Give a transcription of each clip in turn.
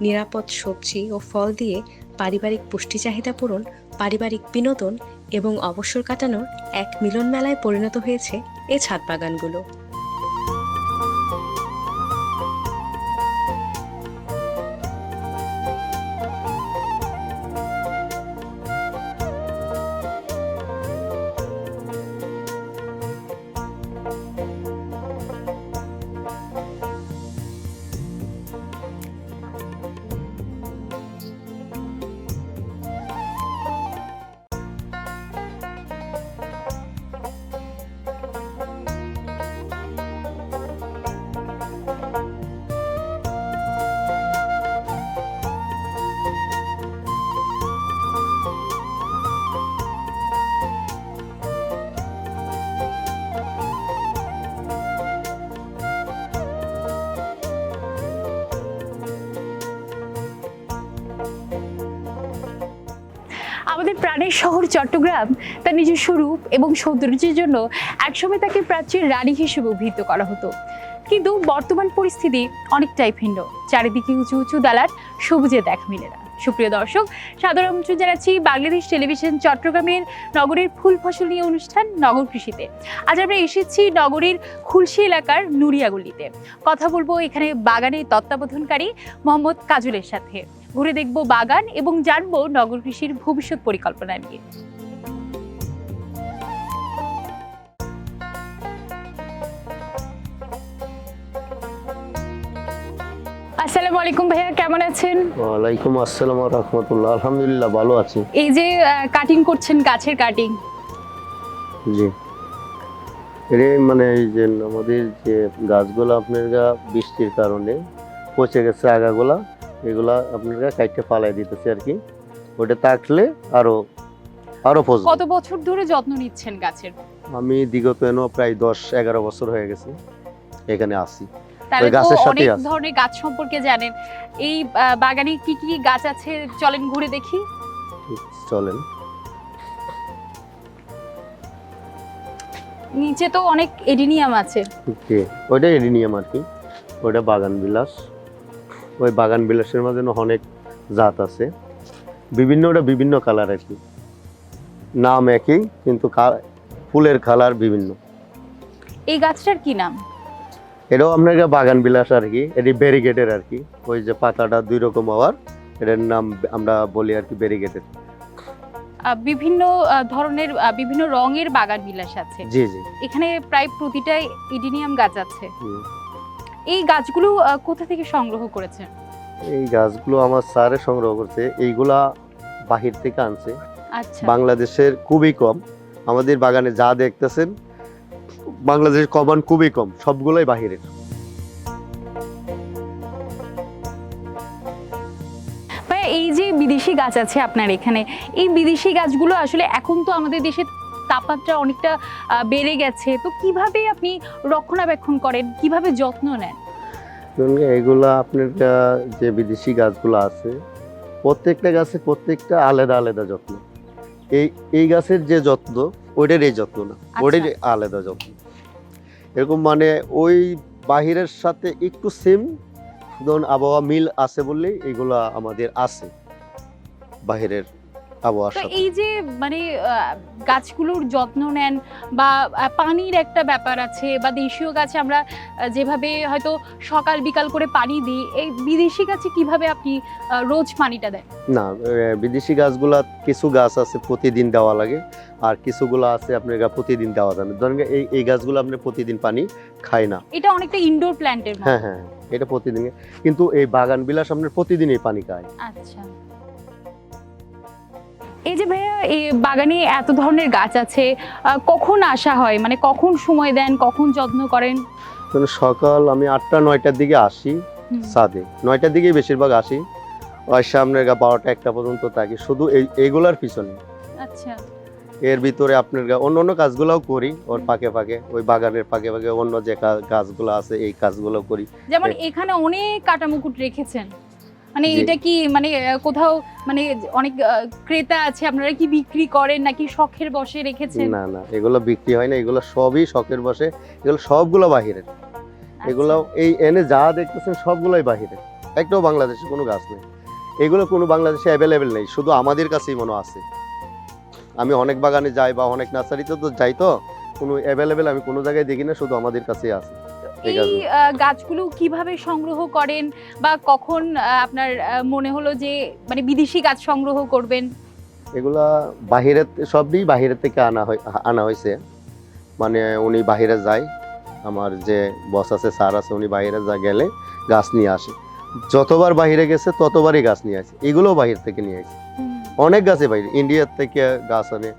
নিরাপদ সবজি ও ফল দিয়ে পারিবারিক পুষ্টি চাহিদা পূরণ, পারিবারিক বিনোদন এবং অবসর কাটানোর এক মিলন মেলায় পরিণত হয়েছে এ ছাদ বাগানগুলো। আমাদের প্রাণের শহর চট্টগ্রাম তার নিজস্ব রূপ এবং সৌন্দর্যের জন্য একসময় তাকে প্রাচ্যের রানী হিসেবে অভিহিত করা হতো। কিন্তু বর্তমান পরিস্থিতি অনেকটাই ভিন্ন। চারিদিকে উঁচু উঁচু দালার সবুজে দেখা মিলে না। সুপ্রিয় দর্শক আমন্ত্রণ জানাচ্ছি বাংলাদেশ টেলিভিশন চট্টগ্রামের নগরের ফুল ফসল নিয়ে অনুষ্ঠান নগর কৃষিতে। আজ আমরা এসেছি নগরীর খুলশি এলাকার নুরিয়াগুলিতে কথা বলব এখানে বাগানের তত্ত্বাবধানকারী মোহাম্মদ কাজুলের সাথে। ঘুরে দেখব বাগান এবং জানব নগর কৃষির ভবিষ্যৎ পরিকল্পনা নিয়ে। আসসালামু আলাইকুম ভাইয়া কেমন আছেন? ওয়ালাইকুম আসসালাম রহমতুল্লাহ আলহামদুলিল্লাহ ভালো আছি। এই যে কাটিং করছেন গাছের কাটিং জি। এর মানে এই যে আমাদের যে গাছগুলো আপনার গা বৃষ্টির কারণে পচে গেছে আগাগুলা এগুলা আপনার গা কাইটে ফালাই দিতেছে আর কি। ওটা থাকলে আরও আরও ফসল কত বছর ধরে যত্ন নিচ্ছেন গাছের? আমি বিগত এনো প্রায় দশ এগারো বছর হয়ে গেছে এখানে আসি তাহলে তো অনেক ধরনের গাছ সম্পর্কে জানেন। এই বাগানে কি কি গাছ আছে? চলেন ঘুরে দেখি। চলেন। নিচে তো অনেক এডিনিয়াম আছে। জি ওইটা এডিনিয়াম আর কি। ওইটা বাগান বিলাস। ওই বাগান বিলাসের মাঝে অনেক জাত আছে। বিভিন্ন ওটা বিভিন্ন কালার আর কি। নাম একই কিন্তু ফুলের কালার বিভিন্ন। এই গাছটার কি নাম? এটাও আপনার বাগান বিলাস আর কি এটি ব্যারিগেটের আর কি। ওই যে পাতাটা দুই রকম হওয়ার এটার নাম আমরা বলি আর কি ব্যারিগেটের বিভিন্ন ধরনের বিভিন্ন রঙের বাগান বিলাস আছে। জি জি। এখানে প্রায় প্রতিটাই ইডিনিয়াম গাছ আছে। এই গাছগুলো কোথা থেকে সংগ্রহ করেছেন এই গাছগুলো আমার স্যারে সংগ্রহ করছে। এইগুলা বাহির থেকে আনছে। আচ্ছা। বাংলাদেশের খুবই কম। আমাদের বাগানে যা দেখতেছেন বাংলাদেশের কমান খুবই কম। সবগুলোই বাহিরের। এই যে বিদেশি গাছ আছে আপনার এখানে এই বিদেশি গাছগুলো আসলে এখন তো আমাদের দেশের তাপমাত্রা অনেকটা বেড়ে গেছে। তো কীভাবে আপনি রক্ষণাবেক্ষণ করেন? কীভাবে যত্ন নেন? এগুলা আপনার যে বিদেশি গাছগুলো আছে প্রত্যেকটা গাছে প্রত্যেকটা আলাদা আলাদা যত্ন। এই এই গাছের যে যত্ন ওইটার এই যত্ন না। ওইটার আলাদা যত্ন। এরকম মানে ওই বাহিরের সাথে একটু সেম ধরুন আবহাওয়া মিল আছে বললেই এগুলা আমাদের আছে। বাহিরের আবহাওয়ার সাথে। এই যে মানে গাছগুলোর যত্ন নেন বা পানির একটা ব্যাপার আছে বা দেশীয় গাছে আমরা যেভাবে হয়তো সকাল বিকাল করে পানি দিই এই বিদেশি গাছে কীভাবে আপনি রোজ পানিটা দেন? না বিদেশি গাছগুলা কিছু গাছ আছে প্রতিদিন দেওয়া লাগে আর কিছুগুলো আছে আপনার প্রতিদিন দেওয়া না। ধরেন এই এই গাছগুলো আপনি প্রতিদিন পানি খায় না। এটা অনেকটা ইনডোর প্ল্যান্টের হ্যাঁ হ্যাঁ এটা প্রতিদিন। কিন্তু এই বাগান বিলাস আপনার প্রতিদিনই পানি খায়। আচ্ছা। এই যে ভাইয়া এই বাগানে এত ধরনের গাছ আছে কখন আসা হয়? মানে কখন সময় দেন? কখন যত্ন করেন? সকাল আমি আটটা নয়টার দিকে আসি। সাদে নয়টার দিকেই বেশিরভাগ আসি। ওই সামনের গা বারোটা একটা পর্যন্ত থাকি। শুধু এই এইগুলার পিছনে। আচ্ছা। এর ভিতরে আপনার গা- অন্য অন্য কাজগুলোও করি। ওর ফাঁকে ফাঁকে ওই বাগানের ফাঁকে ফাঁকে অন্য যে কাজগুলো আছে এই কাজগুলো করি। যেমন। এখানে অনেক কাটা মুকুট রেখেছেন। মানে এটা কি মানে কোথাও মানে অনেক ক্রেতা আছে আপনারা কি বিক্রি করেন নাকি শখের বসে রেখেছেন? না না এগুলো বিক্রি হয় না এগুলো সবই শখের বসে এগুলো সবগুলো বাহিরের। আচ্ছা। এগুলো এই এনে যা দেখতেছেন সবগুলোই বাহিরে একটাও বাংলাদেশে কোনো গাছ নেই। এগুলো কোনো বাংলাদেশে অ্যাভেলেবেল নেই শুধু আমাদের কাছেই মনে আছে। আমি অনেক বাগানে যাই বা অনেক নার্সারিতে তো যাই তো কোনো অ্যাভেলেবেল আমি কোনো জায়গায় দেখি না শুধু আমাদের কাছেই আছে। এই গাছগুলো। কীভাবে সংগ্রহ করেন বা কখন আপনার মনে হলো যে মানে বিদেশি গাছ সংগ্রহ করবেন? এগুলা বাহিরের সবই বাহিরের থেকে আনা হয় আনা হয়েছে। মানে উনি বাইরে যায় আমার যে বস আছে স্যার আছে উনি বাইরে যা গেলে গাছ নিয়ে আসে। যতবার বাইরে গেছে ততবারই গাছ নিয়ে আসে। এগুলোও বাহির থেকে নিয়ে আসে। অনেক গাছে বাইরে ইন্ডিয়ার থেকে গাছ আনে।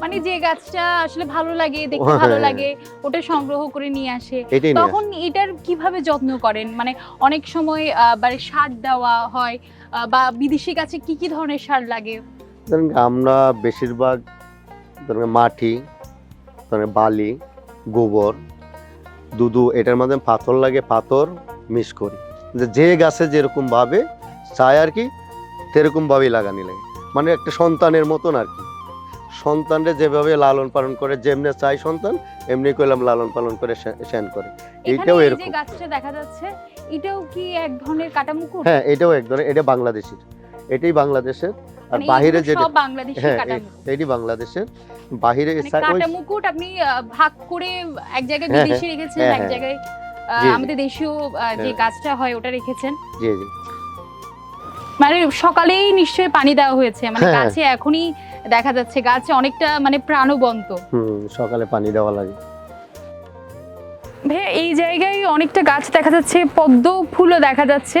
মানে যে গাছটা আসলে ভালো লাগে দেখতে ভালো হ্যাঁ। লাগে ওটা সংগ্রহ করে নিয়ে আসে। তখন এটার কীভাবে যত্ন করেন? মানে অনেক সময় মানে সার দেওয়া হয় বা বিদেশি গাছে কি কি ধরনের সার লাগে? ধরেন আমরা বেশিরভাগ ধরেন মাটি ধরেন বালি গোবর দুধু এটার মাধ্যমে পাথর লাগে পাথর মিক্স করি। যে- যে গাছে যেরকম ভাবে চায় আর কি সেরকম ভাবেই লাগানি লাগে। মানে একটা সন্তানের মতন আর কি। সন্তানরে যেভাবে লালন পালন করে যেমনি চাই সন্তান এমনি করলাম লালন পালন করে সেন করে এইটাও এই যে এরকম। গাছটা দেখা যাচ্ছে এটাও কি এক ধরনের কাটা মুকুট হ্যাঁ এটাও এক ধরনের এটা বাংলাদেশের এটাই বাংলাদেশের আর মানে বাহিরে বাংলাদেশি হ্যাঁ এটি বাংলাদেশের বাহিরে মানে কাটা মুকুট আপনি ভাগ করে এক জায়গায় হ্যাঁ, বিদেশি রেখেছেন হ্যাঁ, এক হ্যাঁ। জায়গায়। আমাদের দেশীয় যে হ্যাঁ। গাছটা হয় ওটা রেখেছেন জি জি মানে সকালেই নিশ্চয়ই পানি দেওয়া হয়েছে মানে হ্যাঁ। গাছে এখনই দেখা যাচ্ছে গাছে অনেকটা মানে প্রাণবন্ত। হুম সকালে পানি দেওয়া লাগে। ভাইয়া এই জায়গায় অনেকটা গাছ দেখা যাচ্ছে পদ্ম ফুলও দেখা যাচ্ছে।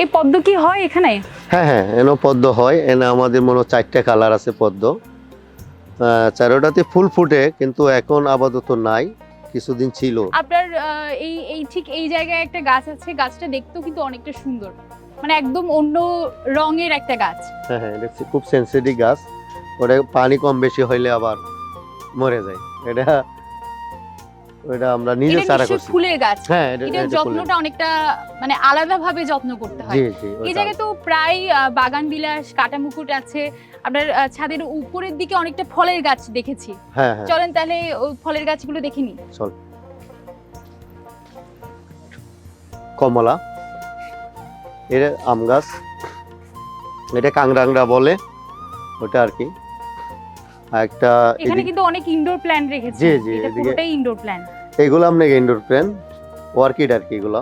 এই পদ্ম কি হয় এখানে? হ্যাঁ হ্যাঁ এনে পদ্ম হয় এনে আমাদের মনে চারটে কালার আছে পদ্ম। চারোটাতে ফুল ফুটে কিন্তু এখন আপাতত নাই কিছুদিন ছিল। আপনার এই এই ঠিক এই জায়গায় একটা গাছ আছে গাছটা দেখতেও কিন্তু অনেকটা সুন্দর। মানে একদম অন্য রঙের একটা গাছ। হ্যাঁ হ্যাঁ এটা খুব সেন্সিটিভ গাছ। ওটা পানি কম বেশি হইলে আবার মরে যায়। এটা ওটা আমরা নিজে চারা করছি। ফুলের গাছ। হ্যাঁ এটা। যত্নটা অনেকটা মানে যত্ন করতে হয়। এই। জায়গায় তো প্রায় বাগান বিলাস কাটা মুকুট আছে। আপনার ছাদের উপরের দিকে অনেকটা ফলের গাছ দেখেছি। হ্যাঁ হ্যাঁ। চলেন তাহলে ওই ফলের গাছগুলো দেখিনি চল। কমলা। এটা আম গাছ। এটা কাংরাংরা বলে ওটা আর কি। আর একটা এখানে কিন্তু অনেক ইনডোর প্ল্যান্ট রেখেছি। জি, জি, এটা পুরোটাই ইনডোর প্ল্যান্ট এগুলো আপনার ইনডোর প্ল্যান অর্কিড আর কি এগুলো।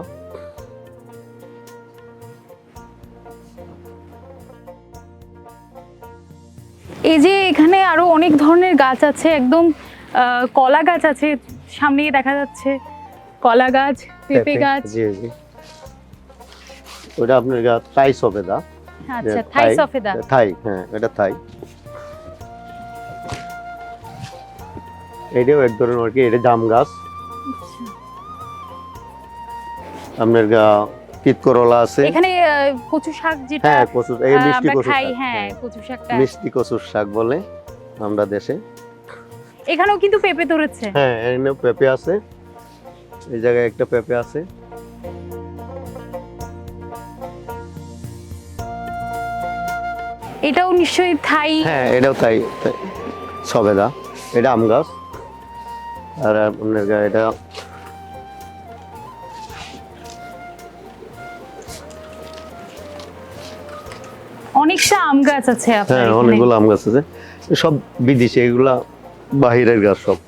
এই যে এখানে আরও অনেক ধরনের গাছ আছে একদম কলা গাছ আছে সামনে দেখা যাচ্ছে। কলা গাছ পেঁপে গাছ। জি জি। ওটা আপনার গাছ থাই সবেদা আচ্ছা থাই- সফেদা। থাই হ্যাঁ এটা থাই। এটাও এক ধরনের আর কি এটা জাম গাছ। আচ্ছা। আপনার গা তিত করলা আছে। এখানে কচু শাক যেটা হ্যাঁ কচু এই মিষ্টি কচু শাক, হ্যাঁ হ্যাঁ। কচু শাকটা। মিষ্টি কচুর শাক বলে আমরা দেশে। এখানেও কিন্তু পেঁপে ধরেছে। হ্যাঁ এখানে পেঁপে আছে। এই জায়গায় একটা পেঁপে আছে। এটাও নিশ্চয়ই থাই। হ্যাঁ এটাও তাই। সবেদা এটা আম গাছ। আর আপনার এটা অনেকটা আম গাছ আছে আপনার হ্যাঁ অনেকগুলো আম গাছ আছে। সব বিদেশি এগুলা বাহিরের গাছ সব।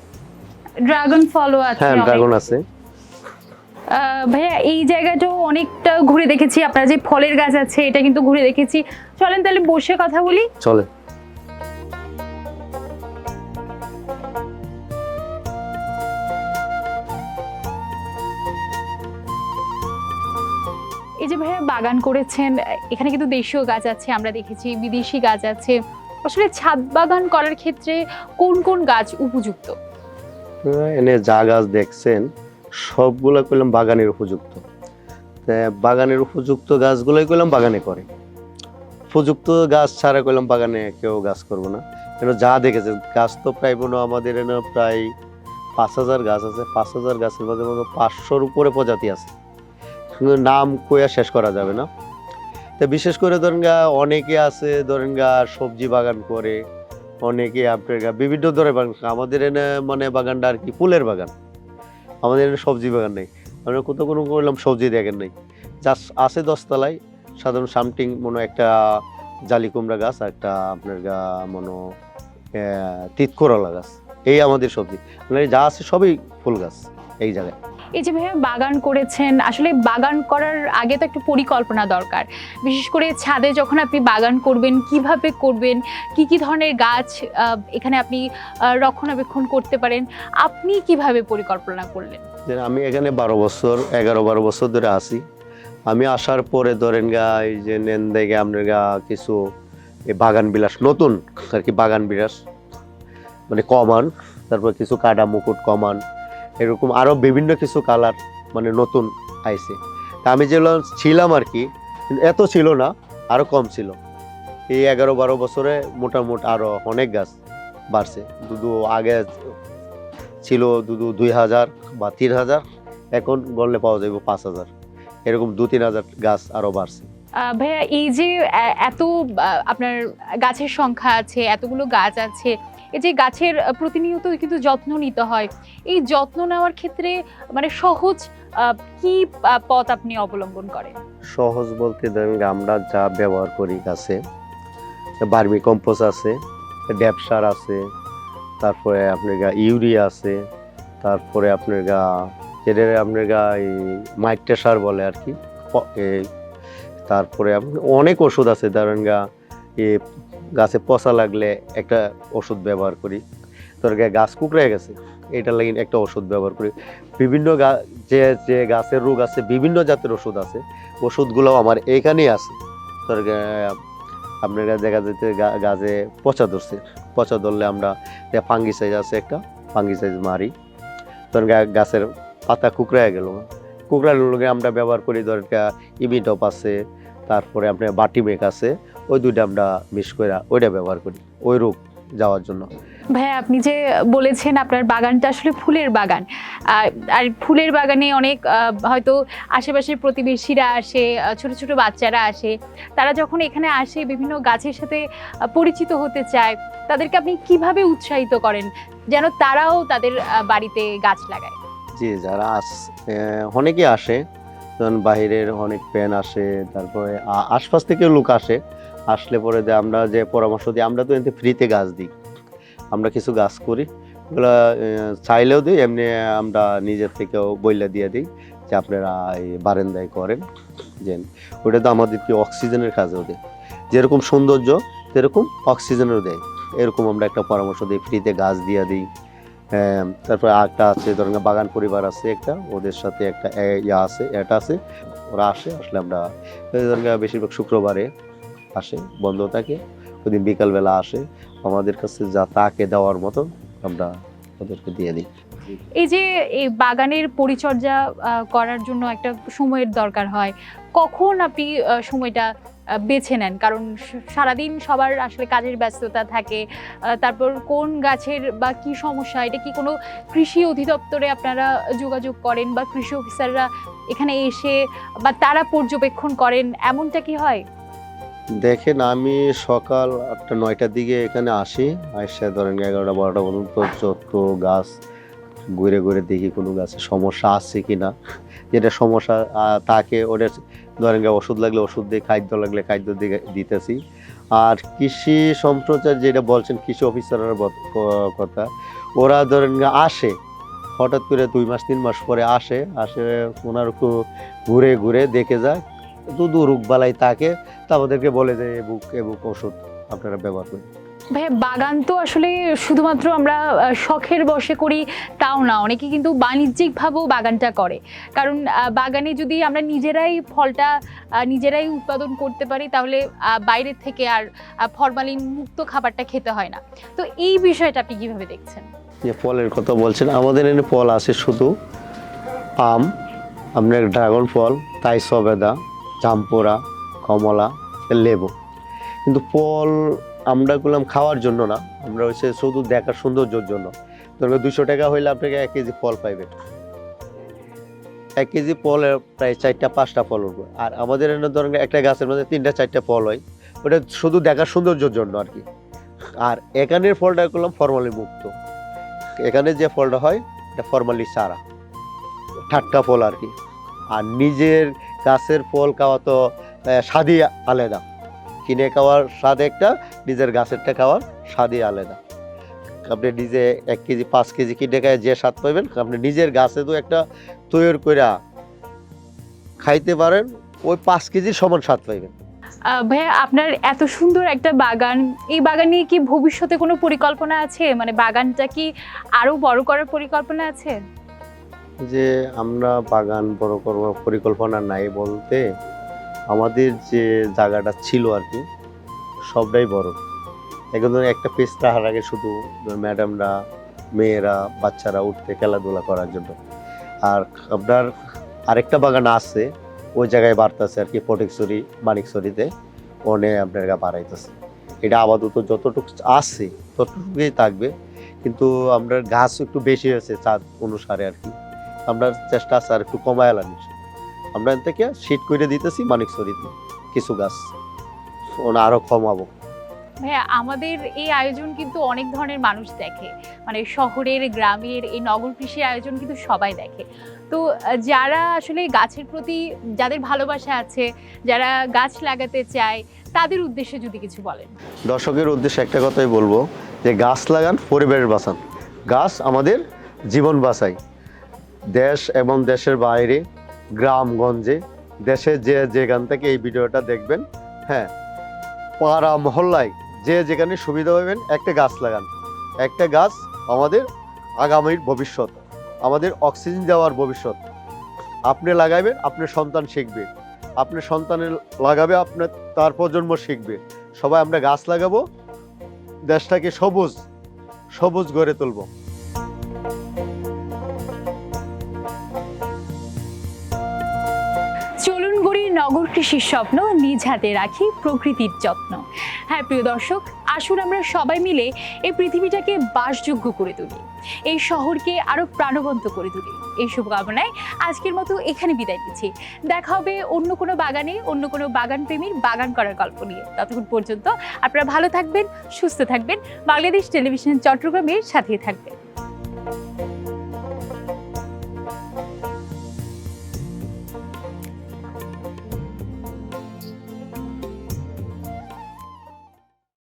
ড্রাগন ফলও আছে হ্যাঁ ড্রাগন আছে। ভাইয়া এই জায়গাটাও অনেকটা ঘুরে দেখেছি। আপনার যে ফলের গাছ আছে এটা কিন্তু ঘুরে দেখেছি। চলেন তাহলে বসে কথা বলি। চলে। এই যে ভাইয়া বাগান করেছেন এখানে কিন্তু দেশীয় গাছ আছে আমরা দেখেছি বিদেশি গাছ আছে। আসলে ছাদ বাগান করার ক্ষেত্রে কোন কোন গাছ উপযুক্ত? এনে যা গাছ দেখছেন সবগুলা করলাম বাগানের উপযুক্ত। বাগানের উপযুক্ত গাছগুলোই করলাম বাগানে করে। উপযুক্ত গাছ ছাড়া করলাম বাগানে কেউ গাছ করব না। কেন যা দেখেছে গাছ তো প্রায় হয় আমাদের এখানে প্রায় পাঁচ হাজার গাছ আছে। পাঁচ হাজার গাছের মধ্যে মধ্যে পাঁচশোর উপরে প্রজাতি আছে। নাম কইয়া শেষ করা যাবে না। তো বিশেষ করে ধরেন গা, অনেকে আছে, ধরেন গা, সবজি বাগান করে। অনেকে আপনার বিভিন্ন ধরনের বাগান। আমাদের এনে মানে বাগানটা আর কি ফুলের বাগান। আমাদের এখানে সবজি বাগান নেই। আমরা কোথাও কোনো করলাম, সবজি দেখেন নাই। যা আছে দশতলায়, সাধারণ সামটিং মনে একটা জালি কুমড়া গাছ আর একটা আপনার গা মনো তিতকরলা গাছ। এই আমাদের সবজি। মানে যা আছে সবই ফুল গাছ এই জায়গায়। এই যে ভাইয়া বাগান করেছেন, আসলে বাগান করার আগে তো একটা পরিকল্পনা দরকার। বিশেষ করে ছাদে যখন আপনি বাগান করবেন, কীভাবে করবেন, কি কি ধরনের গাছ এখানে আপনি রক্ষণাবেক্ষণ করতে পারেন, আপনি কীভাবে পরিকল্পনা করলেন? আমি এখানে বারো বছর, এগারো, বারো বছর ধরে আছি। আমি আসার পরে ধরেন গা, এই যে নেন দেখে আপনার গা, কিছু বাগান বিলাস, নতুন আর কি বাগান বিলাস। মানে কমান, তারপর কিছু কাটা মুকুট কমান এরকম আরও বিভিন্ন কিছু কালার মানে নতুন আইছে। তা আমি যেগুলো ছিলাম আর কি, এত ছিল না আরও কম ছিল। এই এগারো বারো বছরে মোটামুটি আরও অনেক গাছ বাড়ছে। দুদু আগে ছিল দুদু দুই হাজার বা তিন হাজার, এখন গড়লে পাওয়া যাবে পাঁচ হাজার। এরকম দু তিন হাজার গাছ আরও বাড়ছে। ভাইয়া, এই যে এত আপনার গাছের সংখ্যা আছে, এতগুলো গাছ আছে এই যে গাছের প্রতিনিয়ত কিন্তু যত্ন নিতে হয়। এই যত্ন নেওয়ার ক্ষেত্রে মানে সহজ কি পথ আপনি অবলম্বন করেন? সহজ বলতে ধরেন আমরা যা ব্যবহার করি গাছে, বার্মি কম্পোজ আছে ড্যাপ সার আছে, তারপরে আপনার গা ইউরিয়া আছে, তারপরে আপনার গা, যেটা আপনার গা এই মাইট্রা সার বলে আর কি তারপরে অনেক ওষুধ আছে, ধরেন গা, এ গাছে পচা লাগলে একটা ওষুধ ব্যবহার করি। তোর গাছ কুকড়ে গেছে, এটার লাগি একটা ওষুধ ব্যবহার করি। বিভিন্ন যে যে গাছের রোগ আছে, বিভিন্ন জাতের ওষুধ আছে ওষুধগুলো আমার এইখানেই আছে। তোর আপনার দেখা যেতে গাছে পচা ধরছে। পচা ধরলে আমরা ফাঙ্গিসাইজ আছে একটা ফাঙ্গিসাইজ মারি। ধরেন গা- গাছের পাতা কুকড়ায় গেল। কুকড়ানোর লগে আমরা ব্যবহার করি ধরেন ইমিটপ আছে, তারপরে আপনার বাটি বাটিমেক আছে। ওই দুইটা আমরা মিস করে ওইটা ব্যবহার করি ওই রোগ যাওয়ার জন্য। ভাইয়া আপনি যে বলেছেন আপনার বাগানটা আসলে ফুলের বাগান আর ফুলের বাগানে অনেক হয়তো আশেপাশের প্রতিবেশীরা আসে ছোট ছোট বাচ্চারা আসে তারা যখন এখানে আসে বিভিন্ন গাছের সাথে পরিচিত হতে চায় তাদেরকে আপনি কীভাবে উৎসাহিত করেন যেন তারাও তাদের বাড়িতে গাছ লাগায়? জি যারা আস অনেকে আসে যেমন বাইরের অনেক প্যান আসে তারপরে আশপাশ থেকে লোক আসে আসলে পরে যে আমরা যে পরামর্শ দিই, আমরা তো এতে ফ্রিতে গাছ দিই। আমরা কিছু গাছ করি। ওগুলো চাইলেও দিই, এমনি আমরা নিজের থেকেও বইলা দিয়ে দিই যে আপনারা এই বারেন্দায় করেন। যে ওটা তো আমাদের কি অক্সিজেনের কাজেও দেয়। যেরকম সৌন্দর্য, সেরকম অক্সিজেনও দেয়। এরকম আমরা একটা পরামর্শ দিই ফ্রিতে গাছ দিয়ে দিই। তারপরে একটা আছে, ধরেন বাগান পরিবার আছে একটা, ওদের সাথে একটা ইয়া আছে, এটা আছে, ওরা আসে, আসলে আমরা ধরেন বেশিরভাগ শুক্রবারে আসে, বন্ধ থাকে, ওদিন বিকালবেলা আসে, আমাদের কাছে যা তাকে দেওয়ার মতন আমরা ওদেরকে দিয়ে দিই। এই যে এই বাগানের পরিচর্যা করার জন্য একটা সময়ের দরকার হয়, কখন আপনি সময়টা বেছে নেন? কারণ সারাদিন সবার আসলে কাজের ব্যস্ততা থাকে তারপর কোন গাছের বা কি সমস্যা, এটা কি কোনো কৃষি অধিদপ্তরে আপনারা যোগাযোগ করেন বা কৃষি অফিসাররা এখানে এসে বা তারা পর্যবেক্ষণ করেন, এমনটা কি হয়? দেখেন আমি সকাল আটটা, নয়টার দিকে এখানে আসি। আসে ধরেন এগারোটা, বারোটা পর্যন্ত যত গাছ ঘুরে ঘুরে দেখি কোনো গাছে সমস্যা আছে কি না যেটা সমস্যা তাকে ওদের ধরেন ওষুধ লাগলে ওষুধ দিয়ে, খাদ্য লাগলে খাদ্য দিয়ে দিতেছি। আর কৃষি সম্প্রচার যেটা বলছেন কৃষি অফিসারের কথা, ওরা ধরেন আসে। হঠাৎ করে দুই মাস, তিন মাস পরে আসে আসে ওনার ঘুরে ঘুরে দেখে যায় দুদু রোগ বালাই তাকে তা আমাদেরকে বলে যে এ বুক এ বুক ওষুধ আপনারা ব্যবহার করুন। ভাই বাগান তো আসলে শুধুমাত্র আমরা শখের বসে করি তাও না অনেকে কিন্তু বাণিজ্যিকভাবেও বাগানটা করে। কারণ বাগানে যদি আমরা নিজেরাই ফলটা নিজেরাই উৎপাদন করতে পারি তাহলে বাইরের থেকে আর ফরমালিন মুক্ত খাবারটা খেতে হয় না। তো এই বিষয়টা আপনি কীভাবে দেখছেন? যে ফলের কথা বলছেন আমাদের এখানে ফল আছে শুধু আম আপনার ড্রাগন ফল তাই সবেদা জাম্পোরা কমলা লেবু। কিন্তু ফল আমরা করলাম খাওয়ার জন্য না, আমরা হচ্ছে শুধু দেখার সৌন্দর্যের জন্য। ধরুন দুশো টাকা হইলে আপনাকে এক কেজি ফল পাইবে। এক কেজি ফলে প্রায় চারটা, পাঁচটা ফল উঠবে। আর আমাদের ধরেন একটা গাছের মধ্যে তিনটা, চারটা ফল হয়, ওটা শুধু দেখার সৌন্দর্যের জন্য আর কি। আর এখানের ফলটা করলাম ফর্মালি মুক্ত। এখানে যে ফলটা হয়, এটা ফর্মালি সারা ঠাট্টা ফল আর কি। আর নিজের গাছের ফল খাওয়া তো স্বাদই আলাদা। কিনে খাওয়ার স্বাদ একটা, নিজের গাছেরটা খাওয়ার স্বাদই আলাদা। আপনি নিজে এক কেজি, পাঁচ কেজি কিনে খায় যে স্বাদ পাবেন আপনি নিজের গাছে তো একটা তৈরি করে খাইতে পারেন, ওই পাঁচ কেজির সমান স্বাদ পাইবেন। ভাইয়া, আপনার এত সুন্দর একটা বাগান, এই বাগান নিয়ে কি ভবিষ্যতে কোনো পরিকল্পনা আছে? মানে বাগানটা কি আরও বড় করার পরিকল্পনা আছে? যে আমরা বাগান বড় করবার পরিকল্পনা নাই বলতে আমাদের যে জায়গাটা ছিল আর কি, সবটাই বড়। এখন একটা পেজ রাখার আগে শুধু ম্যাডামরা, মেয়েরা, বাচ্চারা উঠতে খেলাধুলা করার জন্য। আর আপনার আরেকটা বাগান আছে, ওই জায়গায় বাড়তেছে আর কি ফটিকছড়ি মানিকছড়িতে, ওনে আপনার গা বাড়াইতেছে। এটা আপাতত যতটুকু আছে, ততটুকুই থাকবে। কিন্তু আমরা গাছ একটু বেশি হয়েছে চাঁদ অনুসারে আর কি। আমরা চেষ্টা আছে আর একটু কমায় আনার আমরা এর থেকে শীত করে দিতেছি মানিকছড়িতে কিছু গাছ। ওনা আরও কমাবো। ভাইয়া আমাদের এই আয়োজন কিন্তু অনেক ধরনের মানুষ দেখে। মানে শহরের গ্রামের এই নগর কৃষি আয়োজন কিন্তু সবাই দেখে। তো যারা আসলে গাছের প্রতি যাদের ভালোবাসা আছে যারা গাছ লাগাতে চায় তাদের উদ্দেশ্যে যদি কিছু বলেন। দর্শকের উদ্দেশ্যে একটা কথাই বলব যে গাছ লাগান পরিবারের বাঁচান। গাছ আমাদের জীবন বাঁচায়। দেশ এবং দেশের বাইরে, গ্রামগঞ্জে দেশে যে যেখান থেকে এই ভিডিওটা দেখবেন হ্যাঁ পাড়া মহল্লায় যে যেখানে সুবিধা পাবেন, একটা গাছ লাগান। একটা গাছ আমাদের আগামীর ভবিষ্যৎ, আমাদের অক্সিজেন দেওয়ার ভবিষ্যৎ। আপনি লাগাইবেন আপনার সন্তান শিখবে। আপনার সন্তানের লাগাবে, আপনার তার প্রজন্ম শিখবে। সবাই আমরা গাছ লাগাবো, দেশটাকে সবুজ সবুজ গড়ে তুলবো। গড়ি নগর কৃষির স্বপ্ন নিজ হাতে রাখি প্রকৃতির যত্ন। হ্যাঁ প্রিয় দর্শক, আসুন আমরা সবাই মিলে এই পৃথিবীটাকে বাসযোগ্য করে তুলি। এই শহরকে আরও প্রাণবন্ত করে তুলি। এই শুভকামনায় আজকের মতো এখানে বিদায় নিচ্ছি। দেখা হবে অন্য কোনো বাগানে, অন্য কোনো বাগান প্রেমীর বাগান করার গল্প নিয়ে। ততক্ষণ পর্যন্ত আপনারা ভালো থাকবেন, সুস্থ থাকবেন। বাংলাদেশ টেলিভিশন চট্টগ্রামের সাথে থাকবেন।